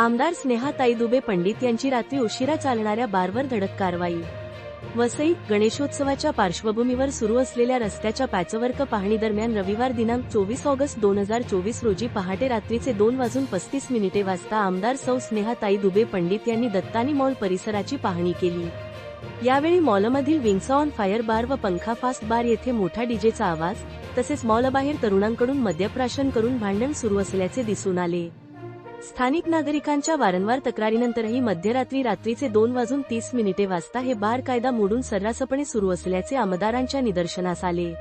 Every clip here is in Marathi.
आमदार स्नेहाताई दुबे पंडित यांची रात्री उशिरा चालणाऱ्या बारवर धडक कारवाई. वसई गणेशोत्सवाच्या पार्श्वभूमीवर सुरू असलेल्या रस्त्याच्या पॅचवर्क पाहणी दरम्यान रविवार दिनांक चोवीस ऑगस्ट दोन हजार चोवीस रोजी पहाटे रात्रीचे दोन वाजून पस्तीस मिनिटे वाजता आमदार सौ स्नेहाताई दुबे पंडित यांनी दत्तानी मॉल परिसराची पाहणी केली. यावेळी मॉलमधील विंग्स ऑन फायर बार व पंखा फास्ट बार येथे मोठा डीजेचा आवाज तसेच मॉलबाहेर तरुणांकडून मद्यप्राशन करून भांडण सुरू असल्याचे दिसून आले. स्थानिक नागरिकांच्या वारंवार तक्रारीनंतरही मध्यरात्री रात्रीचे दोन वाजून तीस मिनिटे वाजता हे बार कायदा मोडून सर्रासपणे सुरू असल्याचे आमदारांच्या निदर्शनास आले.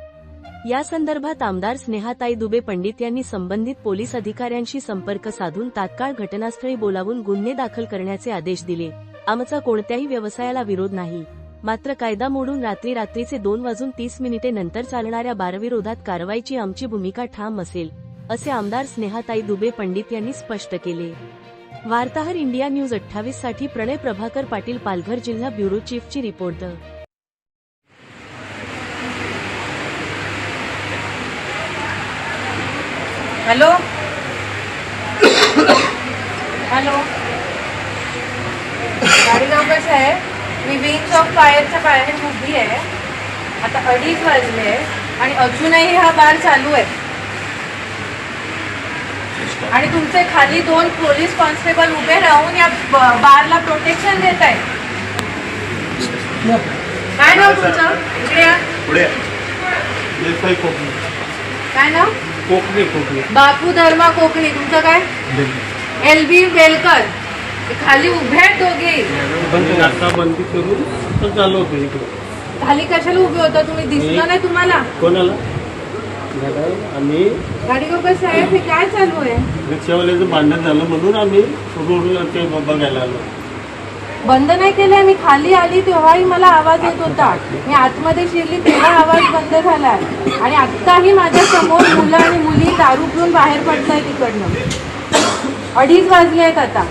या संदर्भात आमदार स्नेहाताई दुबे पंडित यांनी संबंधित पोलीस अधिकाऱ्यांशी संपर्क साधून तात्काळ घटनास्थळी बोलावून गुन्हे दाखल करण्याचे आदेश दिले. आमचा कोणत्याही व्यवसायाला विरोध नाही. मात्र कायदा मोडून रात्री रात्रीचे दोन वाजून तीस मिनिटे नंतर चालणाऱ्या बारविरोधात कारवाईची आमची भूमिका ठाम असेल. असे आमदार स्नेहाताई दुबे पंडित यांनी स्पष्ट केले. वार्ताहर इंडिया न्यूज अठ्ठावीससाठी प्रणय प्रभाकर पाटील पालघर जिल्हा ब्युरो चीफची रिपोर्ट. हॅलो? हॅलो? गाडीगाव कसं आहे? मी विंग्स ऑफ फायरच्या बाहेर उभी आहे. आता अडीच वाजले आणि अजूनही हा बार चालू आहे. आणि तुमचे खाली दोन पोलीस कॉन्स्टेबल उभे राहून या बारला प्रोटेक्शन देत आहेत. काय नाव तुमचं? इकडे या. काय नाव? कोकणी कोकणी. बापू धर्मा कोकणी. तुमचं काय? L B Velkar. ते खाली उभे आहेत दोघे. नाकाबंदी करून तर चालवतो इकडे. खाली कशाला उभे होता? तुम्ही दिसलं नाही तुम्हाला? कोणाला? आम्ही साहेब हे काय चालू आहे? रिक्षावाल्याचं भांडण झालं म्हणून आम्ही ते बघायला आलो. बंद नाही केलंय मी खाली आली तेव्हाही मला आवाज येत होता. मी आतमध्ये शिरली तेव्हा आवाज बंद झालाय आणि आत्ताही माझ्यासमोर मुलं आणि मुली दारू पिऊन बाहेर पडताय तिकडनं अडीच वाजले आहेत आता.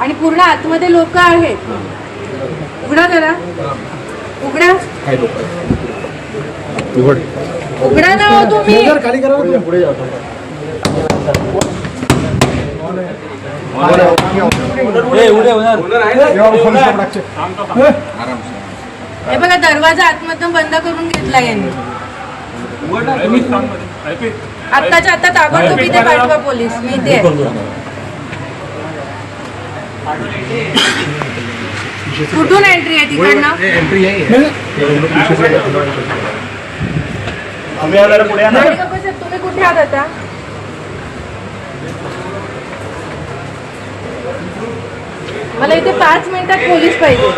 आणि पूर्ण आतमध्ये लोक आहेत. उघडा जरा. उघडा. उघडा. ना हो तुम्ही हे बघा दरवाजा आतमधून बंद करून घेतला यांनी आत्ताच्या आता ताबडतोब इथे पाठवा पोलीस मी इथे आहे. कुठून एंट्री आहे तिकडनं आम्ही पुढे तुम्ही कुठे आहात आता? मला इथे पाच मिनिटात पोलीस पाहिजे.